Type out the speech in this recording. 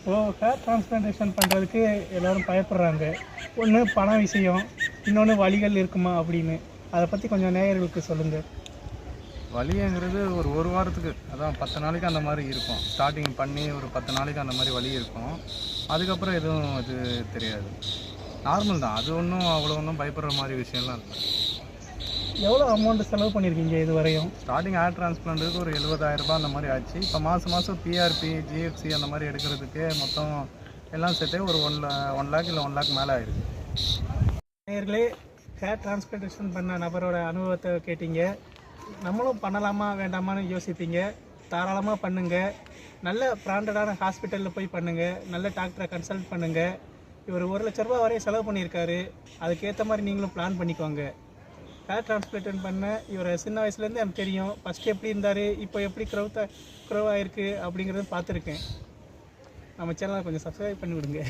இப்போ hair transplantation பண்ணுறதுக்கு எல்லோரும் பயப்படுறாங்க. ஒன்று பண விஷயம் இன்னொன்று வழிகள் இருக்குமா அப்படின்னு. அதை பற்றி கொஞ்சம் நேயர்களுக்கு சொல்லுங்கள் வலிங்கிறது ஒரு ஒரு வாரத்துக்கு. அதான் பத்து நாளைக்கு அந்த மாதிரி இருக்கும். ஸ்டார்டிங் பண்ணி ஒரு பத்து நாளைக்கு அந்த மாதிரி வலி இருக்கும். அதுக்கப்புறம் எதுவும் இது தெரியாது. நார்மல் தான். அது ஒன்றும் அவ்வளோ ஒன்றும் பயப்படுற மாதிரி விஷயம்லாம் இல்லை. எவ்வளோ அமௌண்ட் செலவு பண்ணியிருக்கீங்க இது வரையும் ஸ்டார்டிங் ஹேர் டிரான்ஸ்பிளான்ட்டுக்கு ஒரு 70000 ரூபாய் அந்த மாதிரி ஆச்சு. இப்போ மாதம் மாதம் பிஆர்பி ஜிஎஃப்சி அந்த மாதிரி எடுக்கிறதுக்கு மொத்தம் எல்லாம் சேர்த்தே ஒரு ஒன் ஒன் லேக் இல்லை ஒன் லேக் மேலே ஆயிடுது நேயர்களே ஹேர் டிரான்ஸ்பிளான்டேஷன் பண்ண நபரோட அனுபவத்தை கேட்டீங்க. நம்மளும் பண்ணலாமா வேண்டாமான்னு யோசிப்பீங்க. தாராளமாக பண்ணுங்கள் நல்ல பிராண்டடான ஹாஸ்பிட்டலில் போய் பண்ணுங்கள் நல்ல டாக்டரை கன்சல்ட் பண்ணுங்கள் இவர் ஒரு லட்ச ரூபா வரையும் செலவு பண்ணியிருக்காரு. அதுக்கேற்ற மாதிரி நீங்களும் பிளான் பண்ணிக்கோங்க. ஹேர் டிரான்ஸ்பிளேஷன் பண்ண இவரை சின்ன வயசுலேருந்து எனக்கு தெரியும். ஃபஸ்ட்டு எப்படி இருந்தார் இப்போ எப்படி க்ரௌத்த க்ரௌ ஆகிருக்கு அப்படிங்கிறத பார்த்துருக்கேன். நம்ம சேனலை கொஞ்சம் சப்ஸ்கிரைப் பண்ணி விடுங்க